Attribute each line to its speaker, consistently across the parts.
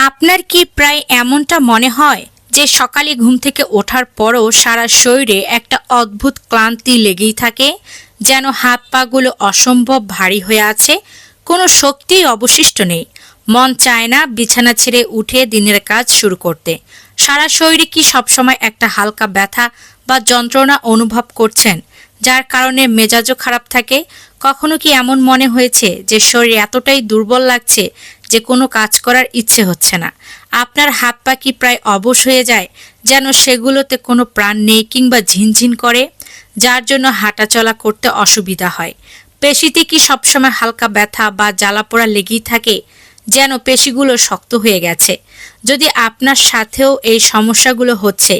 Speaker 1: আপনার কি প্রায় এমনটা মনে হয় যে সকালে ঘুম থেকে ওঠার পরও সারা শরীরে একটা অদ্ভুত ক্লান্তি লেগেই থাকে? যেন হাত পাগুলো অসম্ভব ভারী হয়ে আছে। কোনো শক্তিই অবশিষ্ট নেই। মন চায় না বিছানা ছেড়ে উঠে দিনের কাজ শুরু করতে। সারা শরীরে কি সবসময় একটা হালকা ব্যথা বা যন্ত্রণা অনুভব করছেন? যার কারণে মেজাজও খারাপ থাকে। কখনো কি এমন মনে হয়েছে যে শরীর এতটাই দুর্বল লাগছে যে কোনো কাজ করার ইচ্ছে হচ্ছে না। আপনার হাত পা কি প্রায় অবশ হয়ে যায়? যেন সেগুলোতে কোনো প্রাণ নেই কিংবা ঝিনঝিন করে, যার জন্য হাঁটাচলা করতে অসুবিধা হয়। পেশিতে কি সবসময় হালকা ব্যথা বা জ্বালাপোড়া লেগেই থাকে? যেন পেশিগুলো শক্ত হয়ে গেছে। যদি আপনার সাথেও এই সমস্যাগুলো হচ্ছে,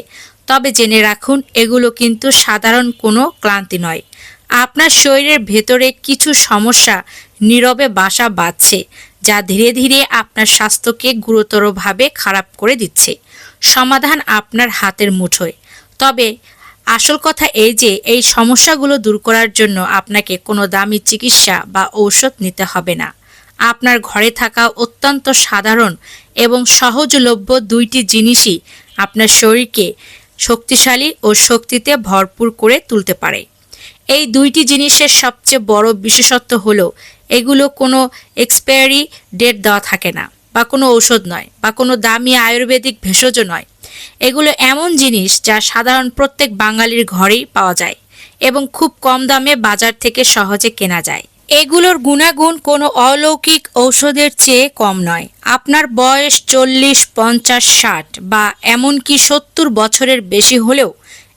Speaker 1: তবে জেনে রাখুন, এগুলো কিন্তু সাধারণ কোনো ক্লান্তি নয়। আপনার শরীরের ভেতরে কিছু সমস্যা নীরবে বাসা বাঁধছে। যা ধীরে ধীরে আপনার স্বাস্থ্যকে গুরুতরভাবে খারাপ করে দিচ্ছে। সমাধান আপনার হাতের মুঠোয়। তবে আসল কথা এই যে, এই সমস্যাগুলো দূর করার জন্য আপনাকে কোনো দামি চিকিৎসা বা ঔষধ নিতে হবে না। আপনার ঘরে থাকা অত্যন্ত সাধারণ এবং সহজলভ্য দুইটি জিনিসই আপনার শরীরকে শক্তিশালী ও শক্তিতে ভরপুর করে তুলতে পারে। এই দুইটি জিনিসের সবচেয়ে বড় বিশেষত্ব হলো, এগুলো কোনো এক্সপায়ারি ডেট দেওয়া থাকে না, বা কোনো ঔষধ নয়, বা কোনো দামি আয়ুর্বেদিক ভেষজ নয়। এগুলো এমন জিনিস যা সাধারণ প্রত্যেক বাঙালির ঘরেই পাওয়া যায় এবং খুব কম দামে বাজার থেকে সহজে কেনা যায়। এগুলোর গুণাগুণ কোনো অলৌকিক ঔষধের চেয়ে কম নয়। আপনার বয়স চল্লিশ, পঞ্চাশ, ষাট বা এমনকি সত্তর বছরের বেশি হলেও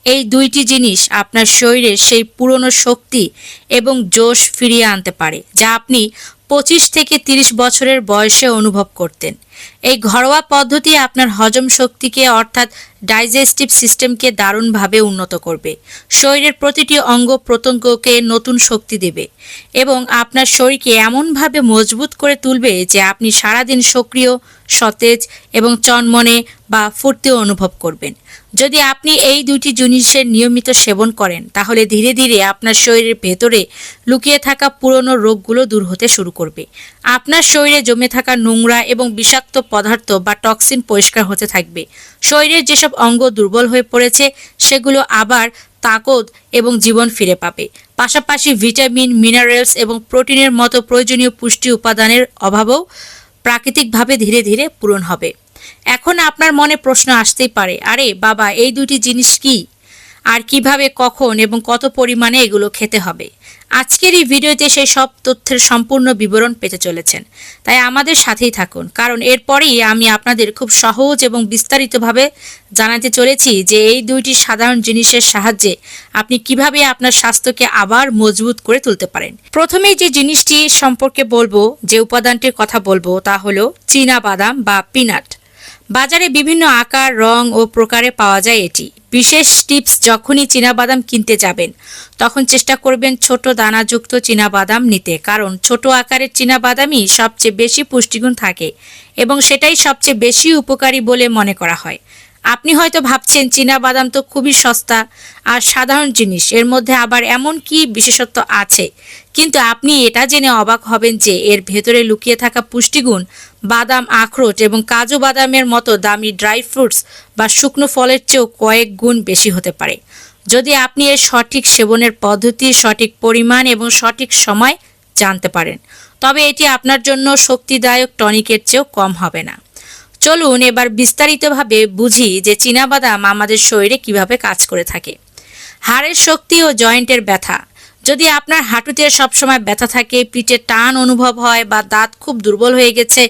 Speaker 1: এই দুইটি জিনিস আপনার শরীরে সেই পুরনো শক্তি এবং জোশ ফিরিয়ে আনতে পারে, যা আপনি পঁচিশ থেকে তিরিশ বছরের বয়সে অনুভব করতেন। এই ঘরোয়া পদ্ধতি আপনার হজম শক্তিকে অর্থাৎ ডাইজেস্টিভ সিস্টেমকে দারুণভাবে উন্নত করবে। শরীরের প্রতিটি অঙ্গ প্রত্যঙ্গকে নতুন শক্তি দেবে এবং আপনার শরীরকে এমনভাবে মজবুত করে তুলবে যে আপনি সারাদিন সক্রিয়, সতেজ এবং চনমনে বা ফুর্তিও অনুভব করবেন। যদি আপনি এই দুটি জিনিসের নিয়মিত সেবন করেন, তাহলে ধীরে ধীরে আপনার শরীরের ভেতরে লুকিয়ে থাকা পুরনো রোগগুলো দূর হতে শুরু করবে। আপনার শরীরে জমে থাকা নোংরা এবং বিষাক্ত পদার্থ বা টক্সিন পরিষ্কার হতে থাকবে। শরীরের যেসব অঙ্গ দুর্বল হয়ে পড়েছে, সেগুলো আবার তাকত এবং জীবন ফিরে পাবে। পাশাপাশি ভিটামিন, মিনারেলস এবং প্রোটিনের মতো প্রয়োজনীয় পুষ্টি উপাদানের অভাবও প্রাকৃতিকভাবে ধীরে ধীরে পূরণ হবে। এখন আপনার মনে প্রশ্ন আসতেই পারে, আরে বাবা, এই দুটি জিনিস কি? আর কীভাবে, কখন এবং কত পরিমাণে এগুলো খেতে হবে? আজকের এই ভিডিওতে সেই সব তথ্যের সম্পূর্ণ বিবরণ পেতে চলেছেন। তাই আমাদের সাথেই থাকুন, কারণ এরপরেই আমি আপনাদের খুব সহজ এবং বিস্তারিতভাবে জানাতে চলেছি যে এই দুইটি সাধারণ জিনিসের সাহায্যে আপনি কীভাবে আপনার স্বাস্থ্যকে আবার মজবুত করে তুলতে পারেন। প্রথমেই যে জিনিসটি সম্পর্কে বলব, যে উপাদানটির কথা বলব, তা হলো চীনা বাদাম বা পিনাট। বাজারে বিভিন্ন আকার, রং ও প্রকারে পাওয়া যায় এটি। বিশেষ টিপস, যখনই বাদাম কিনতে যাবেন, তখন চেষ্টা করবেন ছোট দানাযুক্ত বাদাম নিতে, কারণ ছোট আকারের বাদামই সবচেয়ে বেশি পুষ্টিগুণ থাকে এবং সেটাই সবচেয়ে বেশি উপকারী বলে মনে করা হয়। আপনি হয়তো ভাবছেন চীনা বাদাম তো খুবই সস্তা আর সাধারণ জিনিস, এর মধ্যে আবার এমন কি বিশেষত্ব আছে? কিন্তু আপনি এটা জেনে অবাক হবেন যে এর ভেতরে লুকিয়ে থাকা পুষ্টিগুণ, বাদাম আখরোট এবং কাজু বাদামের মতো দামি ড্রাই ফ্রুটস বা শুকনো ফলের চেয়েও কয়েক গুণ বেশি হতে পারে। যদি আপনি এর সঠিক সেবনের পদ্ধতি, সঠিক পরিমাণ এবং সঠিক সময় জানতে পারেন, তবে এটি আপনার জন্য শক্তিদায়ক টনিকের চেয়েও কম হবে না। চলুন এবার বিস্তারিতভাবে বুঝি যে বাদাম আমাদের শরীরে কীভাবে কাজ করে থাকে। হাড়ের শক্তি ও জয়েন্টের ব্যথা। যদি আপনার হাঁটুতে সবসময় ব্যথা থাকে, পিঠে টান অনুভব হয় বা দাঁত খুব দুর্বল হয়ে গেছে,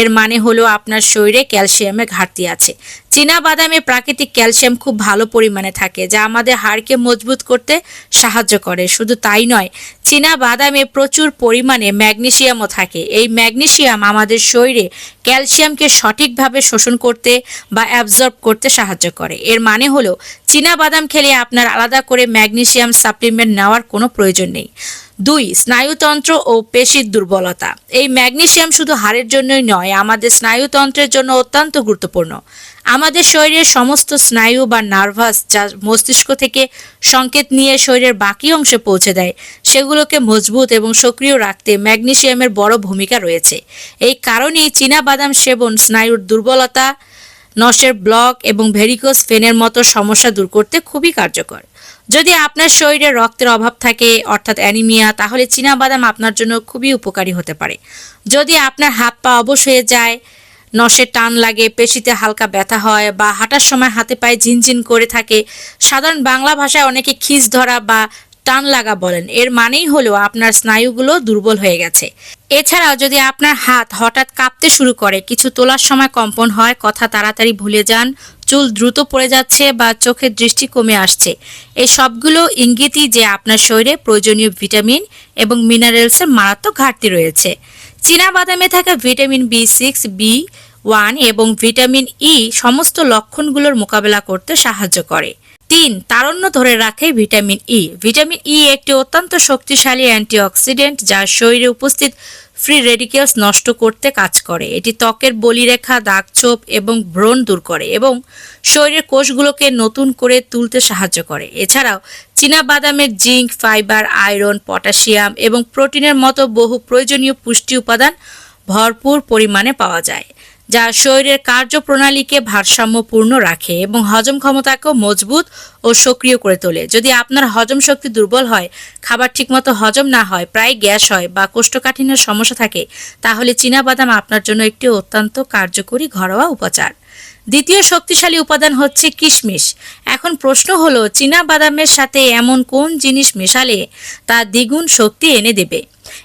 Speaker 1: এর মানে হলো আপনার শরীরে ক্যালসিয়ামের ঘাটতি আছে। চীনা বাদামে প্রাকৃতিক ক্যালসিয়াম খুব ভালো পরিমাণে থাকে, যা আমাদের হাড়কে মজবুত করতে সাহায্য করে। শুধু তাই নয়, চীনা বাদামে প্রচুর পরিমাণে ম্যাগনেশিয়ামও থাকে। এই ম্যাগনেশিয়াম আমাদের শরীরে ক্যালসিয়ামকে সঠিকভাবে শোষণ করতে বা অ্যাবজর্ব করতে সাহায্য করে। এর মানে হলো, চীনা বাদাম খেলে আপনার আলাদা করে ম্যাগনেশিয়াম সাপ্লিমেন্ট নেওয়ার কোনো প্রয়োজন নেই। দুই, স্নায়ুতন্ত্র ও পেশির দুর্বলতা। এই ম্যাগনেশিয়াম শুধু হাড়ের জন্যই নয়, আমাদের স্নায়ুতন্ত্রের জন্য অত্যন্ত গুরুত্বপূর্ণ। আমাদের শরীরের সমস্ত স্নায়ু বা নার্ভাস যা মস্তিষ্ক থেকে সংকেত নিয়ে শরীরের বাকি অংশে পৌঁছে দেয়, সেগুলোকে মজবুত এবং সক্রিয় রাখতে ম্যাগনেশিয়ামের বড় ভূমিকা রয়েছে। এই কারণেই চীনা বাদাম সেবন স্নায়ুর দুর্বলতা, নসের ব্লক এবং ভেরিকোস ফেনের মতো সমস্যা দূর করতে খুবই কার্যকর। যদি আপনার শরীরে রক্তের অভাব থাকে, অর্থাৎ অ্যানিমিয়া, তাহলে চীনা বাদাম আপনার জন্য খুবই উপকারী হতে পারে। যদি আপনার হাত পা অবশ হয়ে যায় নসে টান লাগে, পেশিতে হালকা ব্যথা হয় বা হাঁটার সময় হাতে পায়ে ঝিনঝিন করে থাকে। সাধারণ বাংলা ভাষায় অনেকে খিস ধরা বা টান লাগা বলেন। এর মানেই হলো আপনার স্নায়ুগুলো দুর্বল হয়ে গেছে। এছাড়াও যদি আপনার হাত হঠাৎ কাঁপতে শুরু করে, কিছু তোলার সময় কম্পন হয়, কথা তাড়াতাড়ি ভুলে যান, চুল দ্রুত পড়ে যাচ্ছে বা চোখের দৃষ্টি কমে আসছে। এই সবগুলো ইঙ্গিতই যে আপনার শরীরে প্রয়োজনীয় ভিটামিন এবং মিনারেলসের মারাত্মক ঘাটতি রয়েছে। বাদামে থাকা vitamin B six, B one এবং ভিটামিন ই সমস্ত লক্ষণগুলোর মোকাবেলা করতে সাহায্য করে। তিন, তারণ্য ধরে রাখে ভিটামিন ই। ভিটামিন ই একটি অত্যন্ত শক্তিশালী অ্যান্টিঅক্সিডেন্ট যা শরীরে উপস্থিত ফ্রি রেডিকেলস নষ্ট করতে কাজ করে। এটি ত্বকের বলিরেখা, দাগছোপ এবং ব্রণ দূর করে এবং শরীরের কোষগুলোকে নতুন করে তুলতে সাহায্য করে। এছাড়াও চীনা বাদামের জিঙ্ক, ফাইবার, আয়রন, পটাশিয়াম এবং প্রোটিনের মতো বহু প্রয়োজনীয় পুষ্টি উপাদান ভরপুর পরিমাণে পাওয়া যায়। যা শরীরের কার্যপ্রণালীকে ভারসাম্যপূর্ণ রাখে এবং হজম ক্ষমতাকেও মজবুত ও সক্রিয় করে তোলে। যদি আপনার হজম শক্তি দুর্বল হয়, খাবার ঠিকমতো হজম না হয়, প্রায় গ্যাস হয় বা কোষ্ঠকাঠিন্যের সমস্যা থাকে, তাহলে চীনাবাদাম আপনার জন্য একটি অত্যন্ত কার্যকরী ঘরোয়া উপচার। দ্বিতীয় শক্তিশালী উপাদান হচ্ছে কিশমিশ। এখন প্রশ্ন হলো চীনা বাদামের সাথে এমন কোন জিনিস মেশালে তা দ্বিগুণ শক্তি এনে দেবে?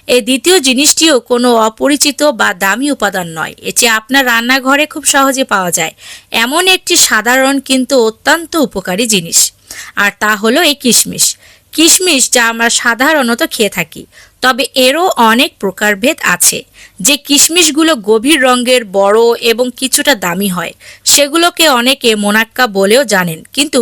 Speaker 1: এই দ্বিতীয় জিনিসটিও কোনো অপরিচিত বা দামি উপাদান নয়। এটি আপনার রান্নাঘরে খুব সহজে পাওয়া যায়। এমন একটি সাধারণ কিন্তু অত্যন্ত উপকারী জিনিস। আর তা হলো এই কিশমিশ। কিশমিশ যা আমরা সাধারণত খেয়ে থাকি। তবে এরও অনেক প্রকারভেদ আছে, যে কিশমিশগুলো গভীর রঙের, বড় এবং কিছুটা দামি হয়। সেগুলোকে অনেকে মোনাক্কা বলেও জানেন। কিন্তু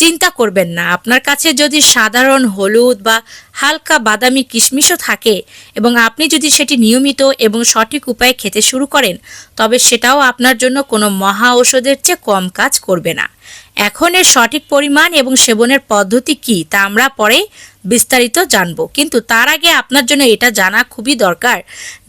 Speaker 1: চিন্তা করবেন না, আপনার কাছে যদি সাধারণ হলুদ বা হালকা বাদামি কিশমিশও থাকে এবং আপনি যদি সেটি নিয়মিত এবং সঠিক উপায়ে খেতে শুরু করেন, তবে সেটাও আপনার জন্য কোনো মহা ঔষধের চেয়ে কম কাজ করবে না। এখন এর সঠিক পরিমাণ এবং সেবনের পদ্ধতি কি, তা আমরা পরে বিস্তারিত জানব। কিন্তু তার আগে আপনার জন্য এটা জানা খুবই দরকার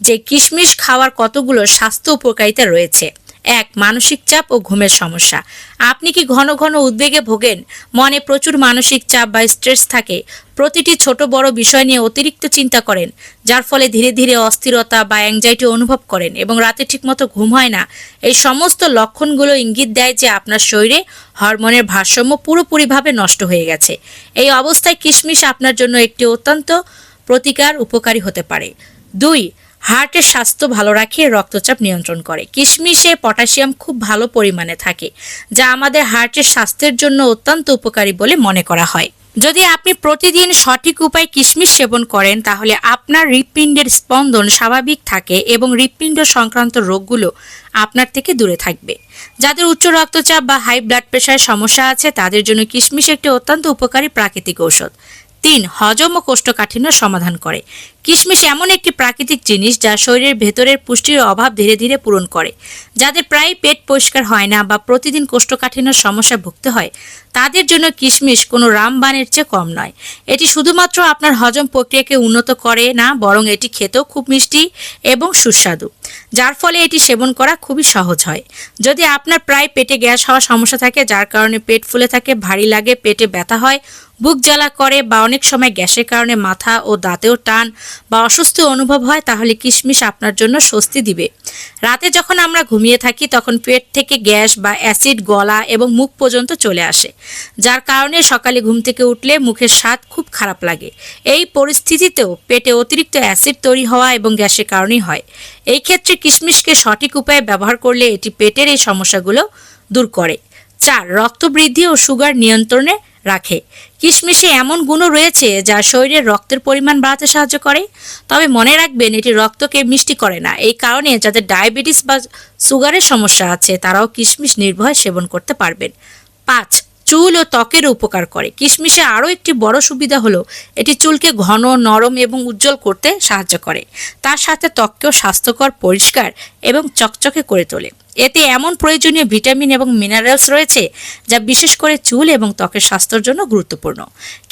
Speaker 1: যে কিশমিশ খাওয়ার কতগুলো স্বাস্থ্য উপকারিতা রয়েছে। এক, মানসিক চাপ ও ঘুমের সমস্যা। আপনি কি ঘন ঘন উদ্বেগে ভোগেন? মনে প্রচুর মানসিক চাপ বা স্ট্রেস থাকে। প্রতিটি ছোট বড় বিষয় নিয়ে অতিরিক্ত চিন্তা করেন, যার ফলে ধীরে ধীরে অস্থিরতা বা অ্যাংজাইটি অনুভব করেন এবং রাতে ঠিকমতো ঘুম হয় না। এই সমস্ত লক্ষণগুলো ইঙ্গিত দেয় যে আপনার শরীরে হরমোনের ভারসাম্য পুরোপুরিভাবে নষ্ট হয়ে গেছে। এই অবস্থায় কিশমিশ আপনার জন্য একটি অত্যন্ত প্রতিকার উপকারী হতে পারে। দুই হার্টের স্বাস্থ্য ভালো রাখে, রক্তচাপ নিয়ন্ত্রণ করে। কিশমিশে পটাশিয়াম খুব ভালো পরিমাণে থাকে, যা আমাদের হার্টের স্বাস্থ্যের জন্য অত্যন্ত উপকারী বলে মনে করা হয়। যদি আপনি প্রতিদিন সঠিক উপায়ে কিশমিশ সেবন করেন, তাহলে আপনার হৃৎপিণ্ডের স্পন্দন স্বাভাবিক থাকে এবং হৃৎপিণ্ড সংক্রান্ত রোগগুলো আপনার থেকে দূরে থাকবে। যাদের উচ্চ রক্তচাপ বা হাই ব্লাড প্রেশারের সমস্যা আছে, তাদের জন্য কিশমিশ একটি অত্যন্ত উপকারী প্রাকৃতিক ঔষধ। তিন হজম ও কোষ্ঠকাঠিন্য সমাধান করে। কিশমিশ এমন একটি প্রাকৃতিক জিনিস যা শরীরের ভেতরের পুষ্টির অভাব ধীরে ধীরে পূরণ করে। যাদের প্রায় পেট পরিষ্কার হয় না বা প্রতিদিন কোষ্ঠকাঠিন্য সমস্যায় ভুগতে হয় তাদের জন্য কিশমিশ কোনো রামবানের চেয়ে কম নয়। এটি শুধুমাত্র আপনার হজম প্রক্রিয়াকে উন্নত করে না, বরং এটি খেতেও খুব মিষ্টি এবং সুস্বাদু, যার ফলে এটি সেবন করা খুবই সহজ হয়। যদি আপনার প্রায় পেটে গ্যাস হওয়ার সমস্যা থাকে, যার কারণে পেট ফুলে থাকে, ভারী লাগে, পেটে ব্যথা হয়, বুক জ্বালা করে বা অনেক সময় গ্যাসের কারণে মাথা ও দাঁতেও টান বা অস্বস্তি অনুভব হয়, তাহলে কিশমিশ আপনার জন্য স্বস্তি দিবে। রাতে যখন আমরা ঘুমিয়ে থাকি, তখন পেট থেকে গ্যাস বা অ্যাসিড, গলা এবং মুখ পর্যন্ত চলে আসে। যার কারণে সকালে ঘুম থেকে উঠলে মুখের স্বাদ খুব খারাপ লাগে। এই পরিস্থিতিতেও পেটে অতিরিক্ত অ্যাসিড তৈরি হওয়া এবং গ্যাসের কারণেই হয়। এই ক্ষেত্রে কিশমিশকে সঠিক উপায়ে ব্যবহার করলে এটি পেটের এই সমস্যাগুলো দূর করে। চার, রক্ত বৃদ্ধি ও সুগার নিয়ন্ত্রণে রাখে। কিশমিশে এমন গুণও রয়েছে যা শরীরের রক্তের পরিমাণ বাড়াতে সাহায্য করে। তবে মনে রাখবেন, এটি রক্তকে মিষ্টি করে না। এই কারণে যাদের ডায়াবেটিস বা সুগারের সমস্যা আছে, তারাও কিশমিশ নির্ভয় সেবন করতে পারবেন। পাঁচ চুল ও ত্বকের উপকার করে। কিশমিশে আরও একটি বড় সুবিধা হলো, এটি চুলকে ঘন, নরম এবং উজ্জ্বল করতে সাহায্য করে। তার সাথে ত্বককেও স্বাস্থ্যকর, পরিষ্কার এবং চকচকে করে তোলে। এতে এমন প্রয়োজনীয় ভিটামিন এবং মিনারেলস রয়েছে, যা বিশেষ করে চুল এবং ত্বকের স্বাস্থ্যের জন্য গুরুত্বপূর্ণ।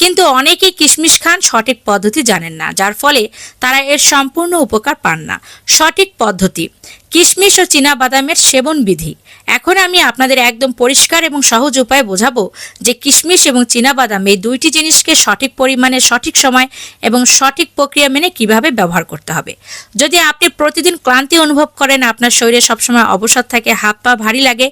Speaker 1: কিন্তু অনেকেই কিশমিশ খান সঠিক পদ্ধতি জানেন না, যার ফলে তারা এর সম্পূর্ণ উপকার পান না। সঠিক পদ্ধতি কিশমিশ ও চীনা বাদামের সেবন বিধি এখন আমি আপনাদের একদম পরিষ্কার এবং সহজ উপায়ে বোঝাবো যে কিশমিশ এবং চীনা বাদাম এই দুইটি জিনিসকে সঠিক পরিমাণে, সঠিক সময় এবং সঠিক প্রক্রিয়া মেনে কীভাবে ব্যবহার করতে হবে। যদি আপনি প্রতিদিন ক্লান্তি অনুভব করেন, আপনার শরীরে সবসময় অবসাদ থাকে, হাত পা ভারী লাগে,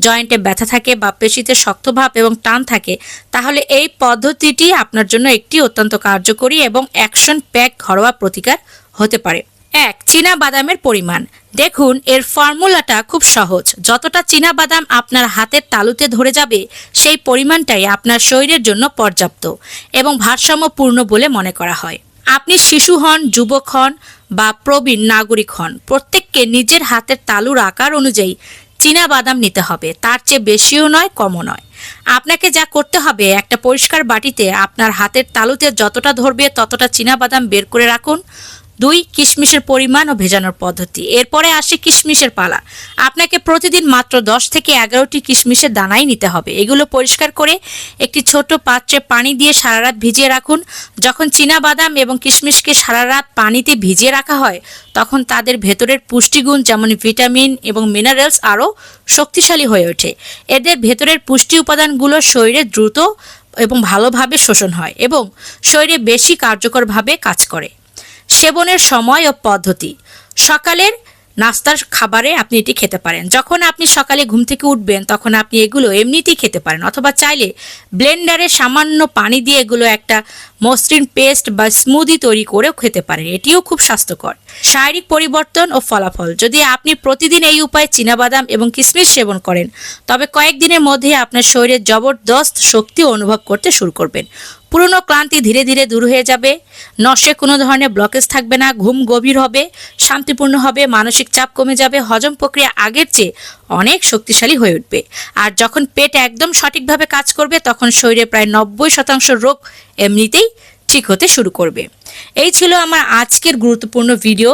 Speaker 1: জয়েন্টে ব্যথা থাকে বা পেশিতে শক্তভাব এবং টান থাকে, তাহলে এই পদ্ধতিটি আপনার জন্য একটি অত্যন্ত কার্যকরী এবং অ্যাকশন প্যাক ঘরোয়া প্রতিকার হতে পারে। এক চীনা বাদামের পরিমাণ। দেখুন, এর ফর্মুলাটা খুব সহজ। যতটা চীনা বাদাম আপনার হাতের তালুতে ধরে যাবে, সেই পরিমাণটাই আপনার শরীরের জন্য পর্যাপ্ত এবং ভারসাম্যপূর্ণ বলে মনে করা হয়। আপনি শিশু হন, যুবক হন বা প্রবীণ নাগরিক হন, প্রত্যেককে নিজের হাতের তালুর আকার অনুযায়ী চীনা বাদাম নিতে হবে। তার চেয়ে বেশিও নয়, কমও নয়। আপনাকে যা করতে হবে, একটা পরিষ্কার বাটিতে আপনার হাতের তালুতে যতটা ধরবে ততটা চীনা বাদাম বের করে রাখুন। দুই কিশমিশের পরিমাণ ও ভেজানোর পদ্ধতি। এরপরে আসে কিশমিশের পালা। আপনাকে প্রতিদিন মাত্র দশ থেকে এগারোটি কিশমিশের দানাই নিতে হবে। এগুলো পরিষ্কার করে একটি ছোট পাত্রে পানি দিয়ে সারা রাত ভিজিয়ে রাখুন। যখন চীনা বাদাম এবং কিশমিশকে সারা রাত পানিতে ভিজিয়ে রাখা হয়, তখন তাদের ভেতরের পুষ্টিগুণ যেমন ভিটামিন এবং মিনারেলস আরও শক্তিশালী হয়ে ওঠে। এদের ভেতরের পুষ্টি উপাদানগুলো শরীরে দ্রুত এবং ভালোভাবে শোষণ হয় এবং শরীরে বেশি কার্যকরভাবে কাজ করে। সেবনের সময় ও পদ্ধতি। সকালের নাস্তার খাবারে আপনি এটি খেতে পারেন। যখন আপনি সকালে ঘুম থেকে উঠবেন, তখন আপনি এগুলো এমনিতেই খেতে পারেন। অথবা চাইলে ব্লেন্ডারে সামান্য পানি দিয়ে এগুলো একটা মসৃণ পেস্ট বা স্মুদি তৈরি করেও খেতে পারেন। এটিও খুব স্বাস্থ্যকর। শারীরিক পরিবর্তন ও ফলাফল। যদি আপনি প্রতিদিন এই উপায়ে চীনাবাদাম এবং কিশমিশ সেবন করেন, তবে কয়েকদিনের মধ্যে আপনার শরীরে জবরদস্ত শক্তি অনুভব করতে শুরু করবেন। পুরনো ক্লান্তি ধীরে ধীরে দূর হয়ে যাবে। নশে কোনো ধরনের ব্লকেজ থাকবে না, ঘুম গভীর হবে, শান্তিপূর্ণ হবে, মানসিক চাপ কমে যাবে, হজম প্রক্রিয়া আগের চেয়ে অনেক শক্তিশালী হয়ে উঠবে। আর যখন পেট একদম সঠিকভাবে কাজ করবে, তখন শরীরে প্রায় নব্বই শতাংশ রোগ এমনিতেই ঠিক হতে শুরু করবে। এই ছিল আমার আজকের গুরুত্বপূর্ণ ভিডিও